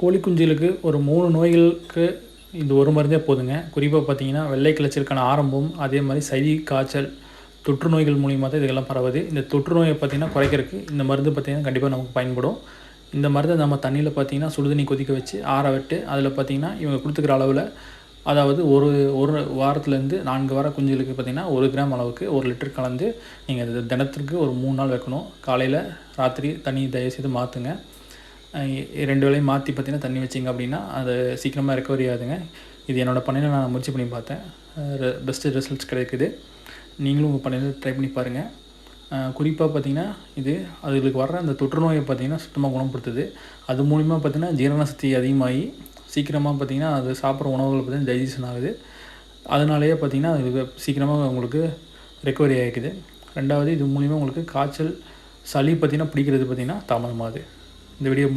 கோழி குஞ்சுகளுக்கு ஒரு மூணு நோய்களுக்கு இந்த ஒரு மருந்தே போதுங்க. குறிப்பாக பார்த்தீங்கன்னா வெள்ளை கிளச்சலுக்கான ஆரம்பம் அதே மாதிரி சளி காய்ச்சல் தொற்று நோய்கள் மூலியமாக தான் இதெல்லாம் பரவுது. இந்த தொற்று நோயை பார்த்திங்கன்னா குறைக்கிறதுக்கு இந்த மருந்து பார்த்திங்கன்னா கண்டிப்பாக நமக்கு பயன்படும். இந்த மருந்தை நம்ம தண்ணியில் பார்த்திங்கன்னா சுடுதண்ணி கொதிக்க வச்சு ஆற விட்டு அதில் பார்த்திங்கன்னா இவங்க கொடுத்துக்கிற அளவில் அதாவது ஒரு ஒரு வாரத்துலேருந்து நான்கு வார குஞ்சுகளுக்கு பார்த்திங்கன்னா ஒரு கிராம் அளவுக்கு ஒரு லிட்டர் கலந்து நீங்கள் இது தினத்திற்கு ஒரு மூணு நாள் வைக்கணும். காலையில் ராத்திரி தண்ணி தயவுசெய்து மாற்றுங்க ரெண்டு வேளையும் மாற்றி பார்த்தீங்கன்னா தண்ணி வச்சிங்க அப்படின்னா அது சீக்கிரமாக ரெக்கவரி ஆகுதுங்க. இது என்னோடய பண்ணையில் நான் முயற்சி பண்ணி பார்த்தேன். பெஸ்ட்டு ரிசல்ட்ஸ் கிடைக்குது. நீங்களும் உங்கள் பண்ணையில் ட்ரை பண்ணி பாருங்கள் குறிப்பாக பார்த்தீங்கன்னா இது அதுகளுக்கு வர்ற அந்த தொற்று நோயை பார்த்தீங்கன்னா சுத்தமாக குணப்படுத்துது. அது மூலிமா பார்த்தீங்கன்னா ஜீரண சக்தி அதிகமாகி சீக்கிரமாக பார்த்தீங்கன்னா அது சாப்பிட்ற உணவுகள் பார்த்தீங்கன்னா டைஜஷன் ஆகுது. அதனாலேயே பார்த்தீங்கன்னா அது சீக்கிரமாக உங்களுக்கு ரெக்கவரி ஆகிக்குது. ரெண்டாவது இது மூலிமா உங்களுக்கு காய்ச்சல் சளி பார்த்தீங்கன்னா பிடிக்கிறது பார்த்தீங்கன்னா தாமதமாகுது. இந்த வீடியோ முடி